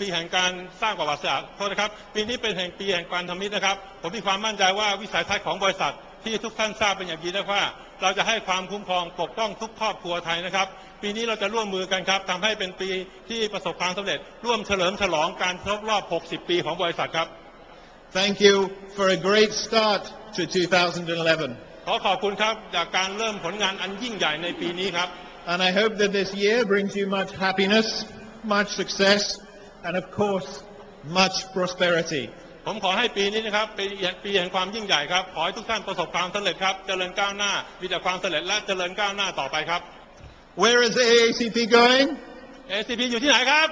ปีแห่งการสร้างประวัติศาสตร์โทษนะครับ ปีนี้เป็นแห่งปีแห่งการทำมิตรนะครับ ผมมีความมั่นใจว่าวิสัยทัศน์ของบริษัท ที่ทุกท่านทราบเป็นอย่างดีนะว่า เราจะให้ความคุ้มครองปกป้องทุกครอบครัวไทยนะครับ ปีนี้เราจะร่วมมือกันครับทำให้เป็นปีที่ประสบความสำเร็จ ร่วมเฉลิมฉลองการครบรอบ 60 ปีของบริษัทครับ Thank you for a great start to 2011. ขอขอบคุณครับจากการเริ่มผลงานอันยิ่งใหญ่ในปีนี้ครับ And I hope that this year brings you much happiness, much success, and of course, much prosperity. ผมขอให้ปีนี้นะครับเป็นปีแห่งความยิ่งใหญ่ครับ ขอให้ทุกท่านประสบความสำเร็จครับ เจริญก้าวหน้า มีแต่ความสำเร็จและเจริญก้าวหน้าต่อไปครับ Where is the AACP going? ACP อยู่ที่ไหนครับ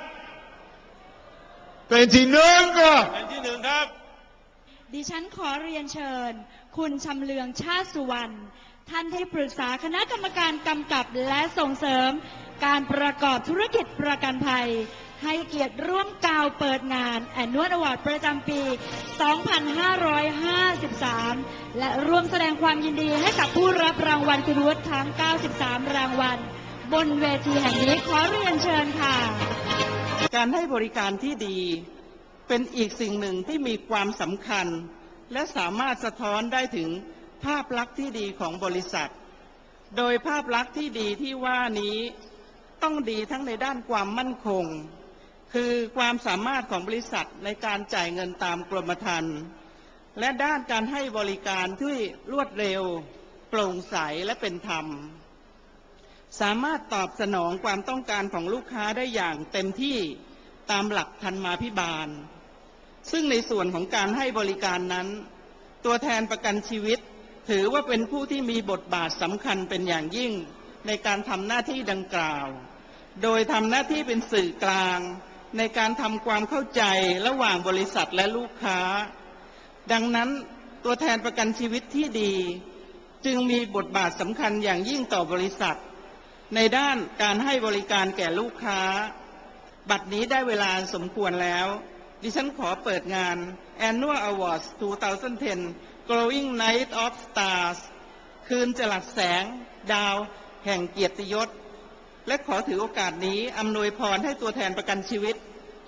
Bentinunga! เป็นที่หนึ่งครับ ดิฉันขอเรียนเชิญ คุณชำเลืองชาติสุวรรณ ท่านที่ปรึกษาคณะกรรมการกำกับและส่งเสริม การประกอบธุรกิจประกันภัย ให้เกียรติร่วมกล่าวเปิดงานแอนนวดอวอร์ดประจำปี 2553 และร่วมแสดงความยินดีให้กับผู้รับรางวัลคุณวุฒิทั้ง 93 รางวัล บนเวทีแห่งนี้ขอเรียนเชิญค่ะ การให้บริการที่ดีเป็นอีกสิ่งหนึ่งที่มีความสำคัญ และสามารถสะท้อนได้ถึงภาพลักษณ์ที่ดีของบริษัท โดยภาพลักษณ์ที่ดีที่ว่านี้ต้องดีทั้งในด้านความมั่นคง คือความสามารถของบริษัทในการจ่ายเงินตามกรมธรรม์และด้านการให้บริการที่รวดเร็ว โปร่งใสและเป็นธรรม สามารถตอบสนองความต้องการของลูกค้าได้อย่างเต็มที่ตามหลักธรรมาภิบาล ซึ่งในส่วนของการให้บริการนั้น ตัวแทนประกันชีวิต ถือว่าเป็นผู้ที่มีบทบาทสำคัญเป็นอย่างยิ่งในการทำหน้าที่ดังกล่าว โดยทำหน้าที่เป็นสื่อกลาง ในการทำความเข้าใจระหว่างบริษัทและลูกค้า ดังนั้นตัวแทนประกันชีวิตที่ดี จึงมีบทบาทสำคัญอย่างยิ่งต่อบริษัท ในด้านการให้บริการแก่ลูกค้า บัดนี้ได้เวลาสมควรแล้ว ดิฉันขอเปิดงาน Annual Awards 2010 Glowing Night of Stars คืนจลัดแสง ดาว แห่งเกียรติยศ และขอถือโอกาสนี้อำนวยพรให้ตัวแทนประกันชีวิต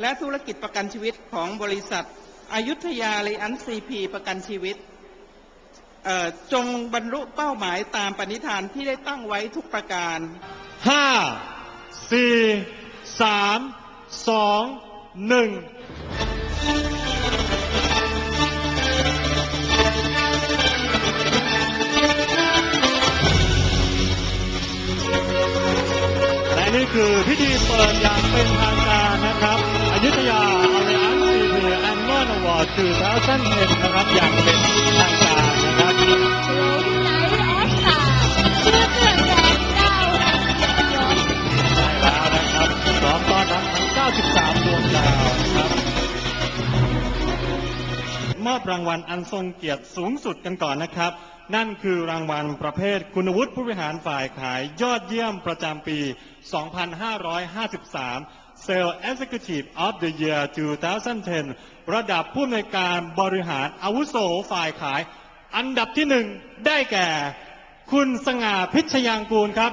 และธุรกิจประกันชีวิตของบริษัทอายุทยาไลยอันซีพีประกันชีวิต จงบรรลุเป้าหมายตามปณิธานที่ได้ตั้งไว้ทุกประการ 5 4 3 2 1 อวอร์ด2010นะครับ อย่างเป็นทางการนะครับโรนไนท์ออสตาเพื่อเกิดแสงดาห่งเกียรติยศใช่แล้วนะครับพร้อมต้อนรับทั้ง 93 ดวงดาวนะครับ มอบรางวัลอันทรงเกียรติสูงสุดกันก่อนนะครับ นั่นคือรางวัลประเภทคุณวุฒิผู้บริหารฝ่ายขายยอดเยี่ยมประจำปี 2553 Sales Executive of the Year 2010 ระดับผู้อำนวยการบริหารอาวุโสฝ่ายขาย อันดับที่หนึ่งได้แก่ คุณสง่าพิชยางกูลครับ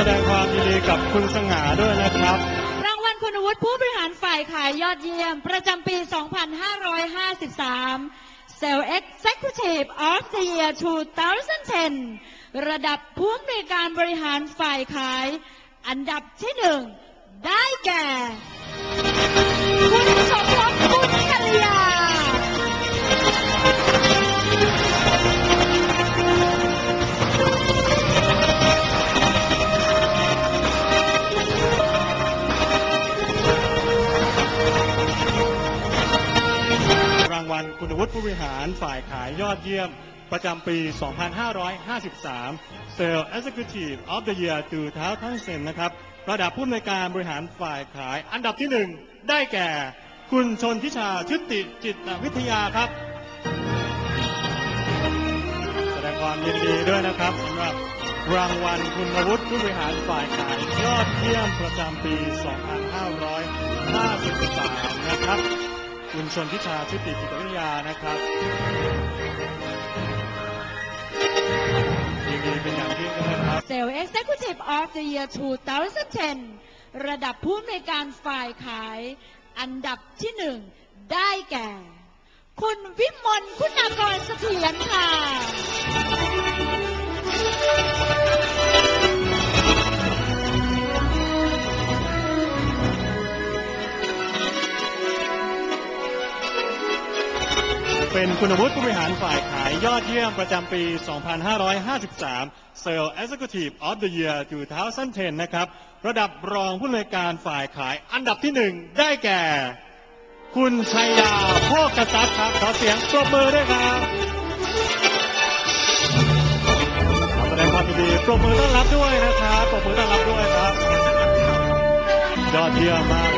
แสดงความยินดีกับคุณสง่าด้วยนะครับ รางวัลคุณวุฒิผู้บริหารฝ่ายขายยอดเยี่ยม ประจำปี 2553 Sales Executive of the Year 2010 ระดับผู้อำนวยการบริหารฝ่ายขาย อันดับที่หนึ่งได้แก่ คุณวุฒิผู้บริหารฝ่ายขายยอดเยี่ยม ประจำปี 2553 Sales Executive of the Year 2010นนะครับ ระดับผู้อำนวยการบริหารฝ่ายขายอันดับที่หนึ่งได้แก่ คุณชนทิชาชุติจิตวิทยาครับ แสดงความยินดีด้วยนะครับสำหรับรางวัลคุณวุฒิผู้บริหารฝ่ายขายยอดเยี่ยมประจำปี 2553 นะครับ คุณชนทิชาชุติจิตวิทยานะครับยินดีเป็นอย่างยิ่งนะครับ Sales Executive of the Year 2010 ระดับผู้ในการฝ่ายขาย อันดับที่หนึ่งได้แก่ คุณวิมลคุณา เป็นคุณวุฒิผู้บริหารฝ่ายขายยอดเยี่ยมประจำปี 2553 Sales Executive of the Year 2010 นะครับ ระดับรองผู้อำนวยการฝ่ายขายอันดับที่หนึ่งได้แก่ คุณชัยยาโภคกษัตริย์ครับ ขอเสียงปรบมือด้วยครับขอแสดงความยินดีปรบมือต้อนรับด้วยนะครับ ปรบมือต้อนรับด้วยครับ ยอดเยี่ยมมาก